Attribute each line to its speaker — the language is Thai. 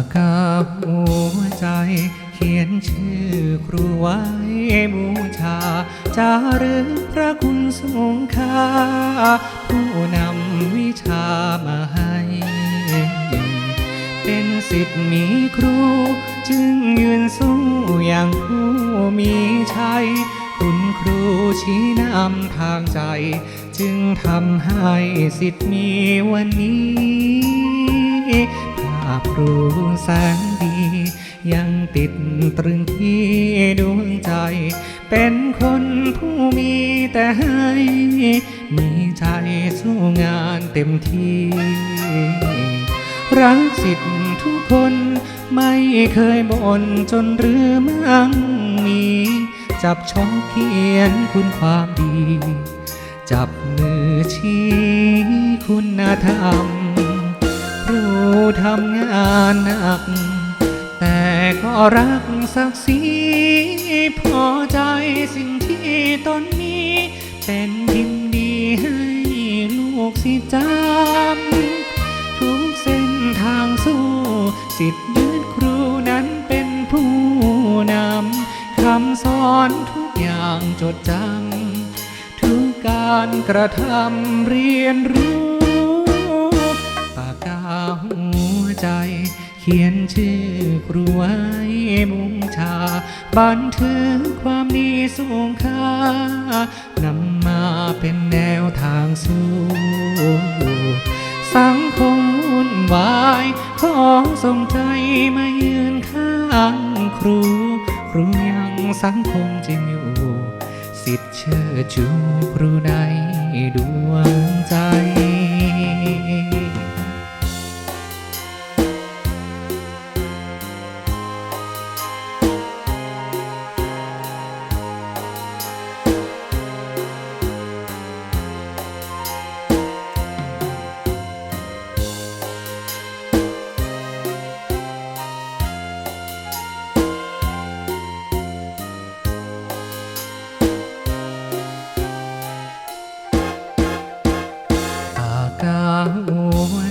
Speaker 1: ากกาหัวใจ เขียนชื่อครูไว้บูชาจารึกพระคุณทรงค่าผู้นำวิชามาให้เป็นสิทธิ์มีครู จึงยืนสู้อย่างผู้มีชัย คุณครูชี้นำทางใจ จึงทำให้สิทธิ์มีวันนี้าพครูแสนดี ยังติดตรึงที่ดวงใจ เป็นคนผู้มีแต่ให้ มีใจสู้งานเต็มที่ รักสิทธิ์ทุกคนไม่เคยบ่นจนหรือมั่งมี จับช่องเขียนคุณความดี จับมือชี้คุณธรรม รูทำงานหนัก แต่ก็รักศักดิ์ศรีพอใจสิ่งที่ตนนี้เป็นพิมพ์ดีให้ลูกสิจำทุกเส้นทางสู้สิทธิ์ยืนครูนั้นเป็นผู้นำคำสอนทุกอย่างจดจำทุกการกระทำเรียนรู้ หัวใจ เขียนชื่อครูไว้มุงชา บันทึกความดีสูงค่านำมาเป็นแนวทางสู้สังคมวุ่นวาย ขอส่งใจมายืนข้างครู ครูยังสังคมจริงอยู่ สิทธิ์เชิดชูครูในดวงใจ